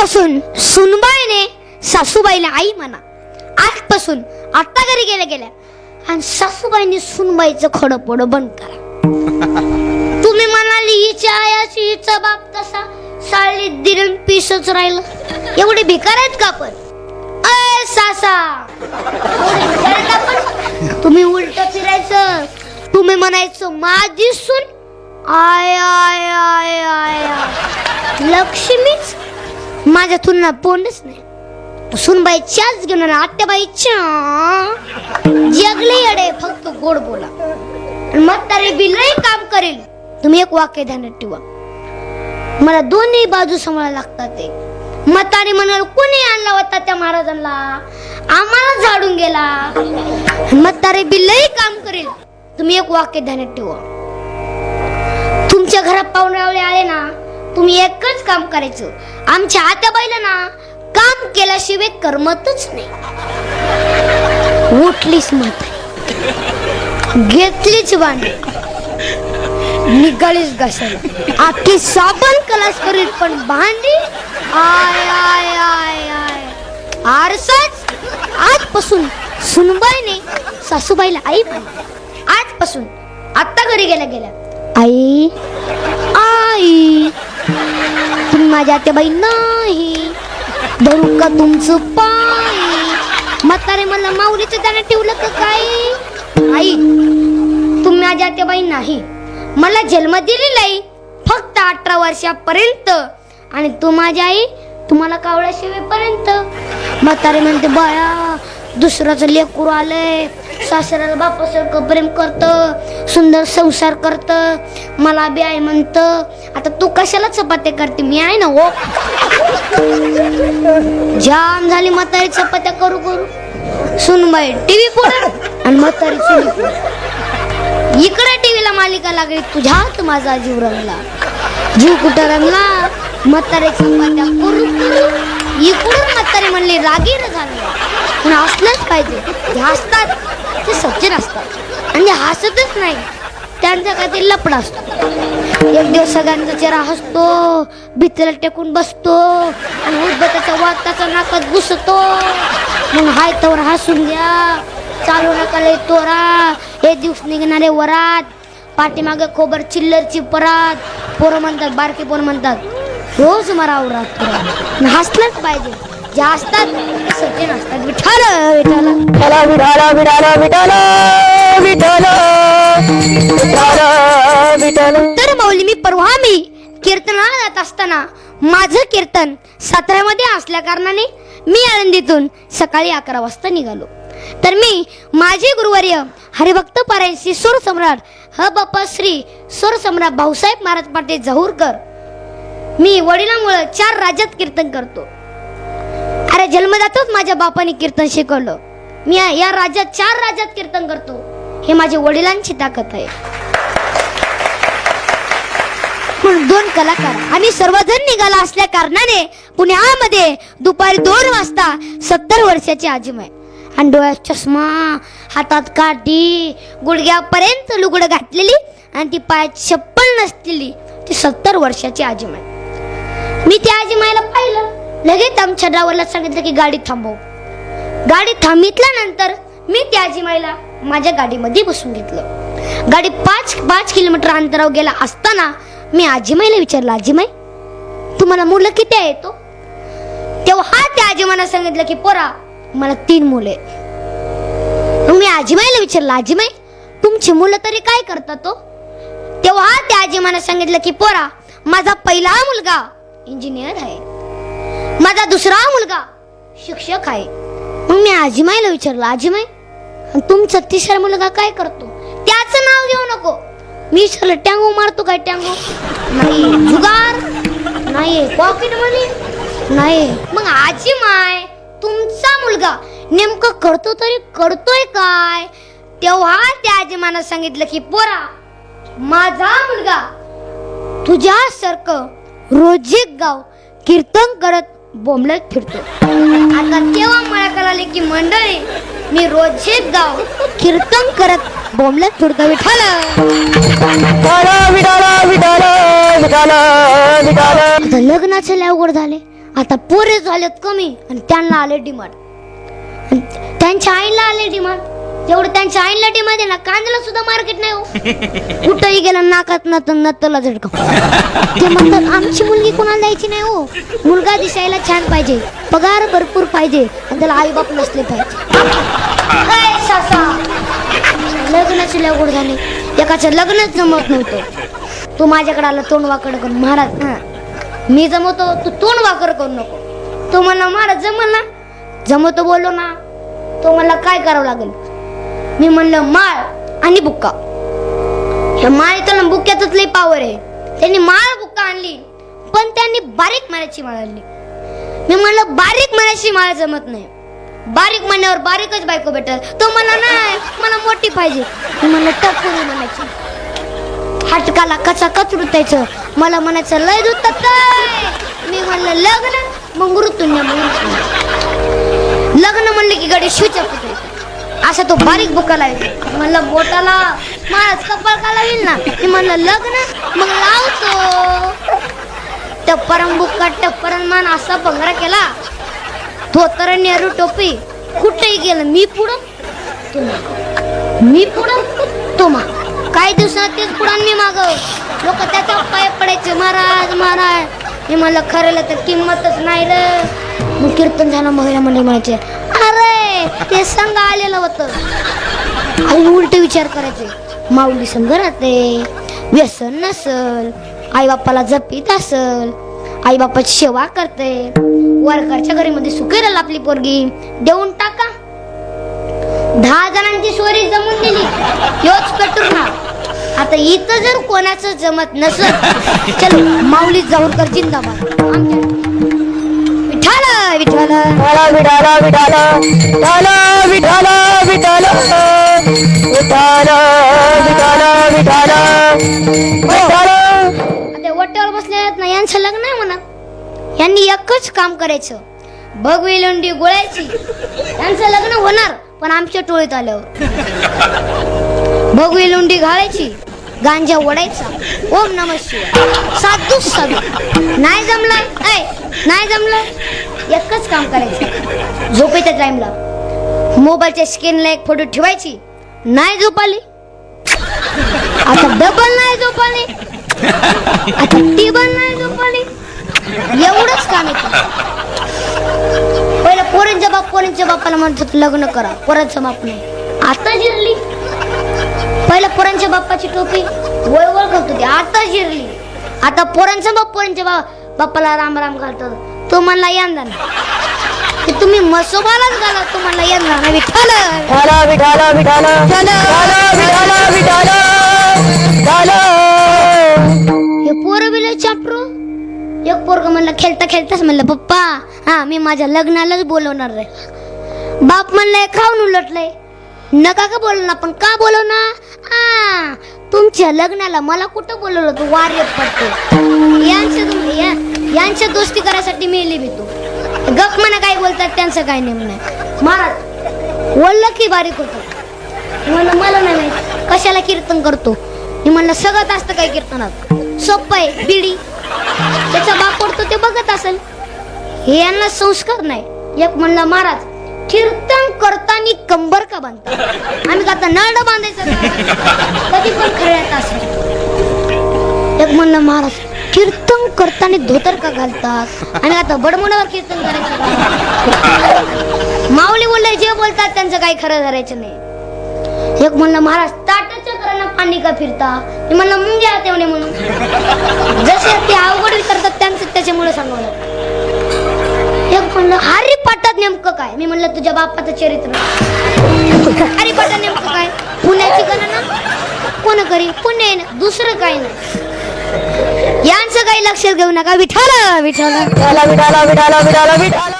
आजपासून सुनबाईने सासूबाईला आई म्हणा आजपासून आता घरी गेल्या गेल्या आणि सासूबाईने सुनबाईचं खडं पड बंद करा. तुम्ही म्हणाली हिच्या आयाची हिचा बाप तसा साळी दिरण पिसच राहिलं. एवढे भिकार आहेत का आपण? अय सासा? तुम्ही उलट फिरायचं. तुम्ही म्हणायचं माझी सून. आय आय आय आय आय. लक्ष्मीच माझ्या तुलना पोंडच नाही. सुनबाईच्याच घेऊन आणि आत्याबाईच्या जगले अडे फक्त गोड बोला. म्हातारे बिलही काम करेल. तुम्ही एक वाक्य ध्यानात ठेवा. मला दोन्ही बाजू सांभाळायला लागतात ते. म्हातारे म्हणाल कोणी आणला होता त्या महाराजांना? आम्हाला झाडून गेला. म्हातारे बिलही काम करेल. तुम्ही एक वाक्य ध्यानात ठेवा. तुमच्या घरात पाहुणे आले ना तुम्ही एकच काम करायचं. आमच्या आत्या बाईला ना काम केल्याशिवाय करमतच नाही. उठलीच म्हातारी. घेतलीच भांडी निघालीच घासायला आखी साबण कलास करील पण भांडी? आय आय आय आय. आरसाच? आजपासून सुनबाईने सासूबाईला आई म्हणली. आजपासून आता घरी गेल्या गेल्या. आई आई. तुम्ही माझ्या आत्याबाई नाही. धरू का तुमचं पाय? म्हातारे मला माऊलीचं त्याने ठेवलं का काय? आई तुम्ही माझ्या आत्याबाई नाही. मला जन्म दिलेला आहे फक्त अठरा वर्षापर्यंत. आणि तू माझी आई तुम्हाला कावळ्या शिवेपर्यंत. म्हातारे म्हणते बाळा दुसऱ्याचं लेकरू आलंय. सासऱ्याला बापासारखं प्रेम करतं सुंदर संसार करतं. मला बी आई म्हणतं आता तू कशाला चपात्या करते? मी आहे ना हो. जाम झाली म्हातारी चपात्या करू करू. सुनबाई टीव्ही पुढे आणि म्हातारी चुली इकडे. टीव्हीला मालिका लागली तुझ्यात माझा जीव रंगला. जीव कुठं रंगला? म्हातारी चपात्या करू करू. इकडून म्हातारी म्हणले रागीर झाले. पण असलंच पाहिजे. जे हसतात ते सज्जन असतात आणि हसतच नाही त्यांचा काहीतरी लपडा असतो. एक दिवस सगळ्यांचा चेहरा हसतो भीतीला टेकून बसतो आणि उद्बताचा वाद त्याचा नाकात घुसतो. मग हाय तवर हसून घ्या चालू नका लय तोरा हे दिवस निघणारे वरात. पाठीमागे खोबर चिल्लरची परात. पोरं म्हणतात बारके पोरं म्हणतात रोज मरावरात हसलंच पाहिजे. तर मौली मी परवा मी कीर्तनाला जात असताना माझं कीर्तन साताऱ्यामध्ये असल्या कारणाने मी आनंदीतून सकाळी अकरा वाजता निघालो. तर मी माझे गुरुवर्य हरिभक्त पारायणसी स्वर सम्राट ह बाप्पा श्री स्वर सम्राट भाऊसाहेब महाराज पाटील जहूरकर मी वडिलांमुळं चार राज्यात कीर्तन करतो. अरे जन्मदातच माझ्या बापाने कीर्तन शिकवलं. मी या- राज्यात चार राज्यात कीर्तन करतो. हे माझ्या वडिलांची ताकद आहे. म्हणून दोन कलाकार आम्ही सर्वजण निघाला असल्या कारणाने पुण्यामध्ये दुपारी दोन वाजता सत्तर वर्षाची आजीमाय. आणि डोळ्यात चष्मा हातात काठी गुडघ्यापर्यंत लुगडं घातलेली आणि ती पायात चप्पल नसलेली ती सत्तर वर्षाची आजीमाय. मी त्या आजीमाईला पाहिलं. लगेच आमच्या ड्रायव्हरला सांगितलं की गाडी थांबव. गाडी थांबितल्यानंतर मी त्या आजीमाईला माझ्या गाडीमध्ये बसून घेतलं. गाडी पाच पाच किलोमीटर अंतरावर गेला असताना मी आजीमाईला विचारलं आजीमाई तुम्हाला मुलं किती आहे तो? तेव्हा त्या आजीमाला सांगितलं की पोरा मला तीन मुले मग मी आजीमाईला विचारलं आजीमाई तुमची मुलं तरी काय करतात तो? तेव्हा त्या आजीमाईला सांगितलं की पोरा माझा पहिला मुलगा इंजिनियर आहे. माझा दुसरा मुलगा. शिक्षक आहे. मग मी आजीमाईला विचारलं आजीमाई आणि तुमचा तिसरा मुलगा काय करतो? त्याचं नाव घेऊ नको. मी विचारलं टँगो मारतो काय टँगो? नाही जुगार. नाही पॉकेट मनी नाही. मग आजी माय तुमचा मुलगा नेमकं करतो तरी करतोय काय? तेव्हा त्या आजीमानं सांगितलं की पोरा माझा मुलगा तुझ्यासारखं रोजी गाव कीर्तन करत बोंबलत फिरतो. आता तेव्हा मला कळाले की मंडळी मी रोज एक गाव कीर्तन करत बोंबलत फिरतो विठाल आता लग्नाचे लय अवघड झाले. आता पोरे झालेत कमी आणि त्यांना आले डिमांड त्यांच्या आईला आले डिमांड एवढं त्यांच्या आईला डिमांड ना कांद्याला सुद्धा मार्केट नाही हो. कुठंही गेलं नाकात नत नतला झटका. ते म्हणतात आमची मुलगी कोणाला द्यायची नाही हो. मुलगा दिसायला छान पाहिजे पगार भरपूर पाहिजे आणि त्याला आई बाप नसले पाहिजे. काय सासा. लग्नाची लगोड झाली. एकाचं लग्नच जमत नव्हतं. तू माझ्याकडे आला तोंड वाकड करून. महाराज हा. मी जमवतो तू तोंड वाकर करू नको. तो म्हणला महाराज जमल ना. जमवतो बोललो ना. तो मला काय करावं लागेल? मी म्हणलं माळ आणि बुक्का. ह्या माळेतून बुक्क्यातच लई पावर आहे. त्यांनी माळ बुक्का आणली पण त्यांनी बारीक माळ्याची माळ आणली. मी म्हणलं बारीक माळ्याची माळ जमत नाही. बारीक म्हणण्यावर बारीकच बायको भेटत तो मला नाही मला मोठी पाहिजे. मी म्हणलं टपुरी म्हणायची हटकाला कचा कचरुतायचं मला म्हणायचं लय दूध मी म्हणलं लग्न? मग ऋतुन्य मग लग्न म्हणलं की गडी शिवच्या पुढे असं तो बारीक बुका लावायचा म्हणलं बोटाला माझ कपाळ का लावील ना? मी म्हणलं लग्न? मग लावतो. टप्परम बुक्का टप्परन मान असा भंगरा केला. धोतर नेहरू टोपी कुठेही गेलं. मी पुढं? तू मी पुढं? तो माग. काही दिवसात तेच पुढं मी माग. लोक त्याचा पाय पडायचे महाराज महाराज. हे म्हणलं खरं तर किंमतच नाही रे. मग कीर्तन झालं महिला मंडळ म्हणायचे अरे ते संघ आलेलं होतं. आणि उलट विचार करायचे माऊली संघ राहते व्यसन नसल आई बाप्पाला जपीत असल आई बापाची सेवा करते वरकरच्या घरी मध्ये सुखेल आपली पोरगी देऊन टाका. दहा जणांची सोरी जमून दिली योच कटूर ना आता इथं जर कोणाचं जमत नसत चल माऊली जाऊरकर जिंदाबाद. आमच्या विठाला विठाला विठाला विठाला विठाला विठाला विठाला विठाला विठाला आता वट्यावर बसले आहेत ना यांचं लग्न आहे म्हणा. यांनी एकच काम करायचं. भगवी लोंडी गोळायची. यांचं लग्न होणार पण आमच्या टोळीत आल्यावर. भगवी लोंडी घालायची गांजा ओढायचा. ओम नम शिवाय. साधू साधू नाही जमलं? ऐ नाही जमलं? एकच काम करायचं. झोपेच्या टाइमला मोबाईलच्या स्क्रीनला एक फोटो ठेवायची. नाही झोपाली. आता डबल नाही झोपाली. आता टेबल नाही झोपाली. एवढंच काम येतं पहिलं पोरींच्या बाप पोरींच्या बापाला म्हणत लग्न करा. पोरांचं बाप नाही. आता जिरली. पहिलं पोरांच्या बाप्पाची टोपी वळवळ वळ घालत होती आता जिरली. आता पोरांचा बाप पोरांच्या बाप बाप्पाला राम राम घालतात. तो म्हणला यंदा ते तुम्ही मसोबालाच घाला तो म्हणला यंदा विठ्ठल. विठाला विठाला विठाला विठाला विठाला विठाला विठाला हे पोरं बिल चापरू. एक पोरग म्हणलं खेळता खेळताच म्हणलं पप्पा हा मी माझ्या लग्नालाच बोलवणार रे बाप म्हणलंय खाऊन उलटलंय. नका का बोलवणार पण का बोलवणार? आ तुमच्या लग्नाला मला कुठं बोलवलं? तू वार्य पडते यांच्या तुम- या- यांच्या दोस्ती करायसाठी मी तू. गप म्हणा काय बोलतात त्यांचं काय नेम नाही. महाराज बोललं की बारीक होतं म्हणलं मला नाही माहीत कशाला कीर्तन करतो. मी म्हणलं सगळं असतं काय कीर्तनात. सोपं आहे बिडी. त्याचा बाप पडतो ते बघत असेल. हे यांना संस्कार नाही. एक म्हणलं महाराज कीर्तन करताना कंबर का बांधता आम्ही का आता नळ बांधायचं? कधी पण खऱ्यात असेल. एक म्हणलं महाराज करताना धोतर का घालतात? आणि आता बडमुनावर कीर्तन करायचं माऊली बोलले जे बोलतात त्यांचं काही खरं धरायचं नाही. एक म्हणलं महाराज ताटाच्या करांना पाणी का फिरता? मी म्हणलं मुंगे आते म्हणून. जसे ते अवघड विचारतात त्यांचं त्याच्यामुळे सांगवलं. एक म्हणलं हरिपाठात नेमकं काय? मी म्हणलं तुझ्या बापाचं चरित्र. हरिपाठात नेमकं काय? पुण्याची गणना? कोण करी? पुणे आहे ना, दुसरं काय नाही. यांचं काही लक्षात घेऊ नका. विठाला विठाला विठाला विठाला विठाला विठाला विठाला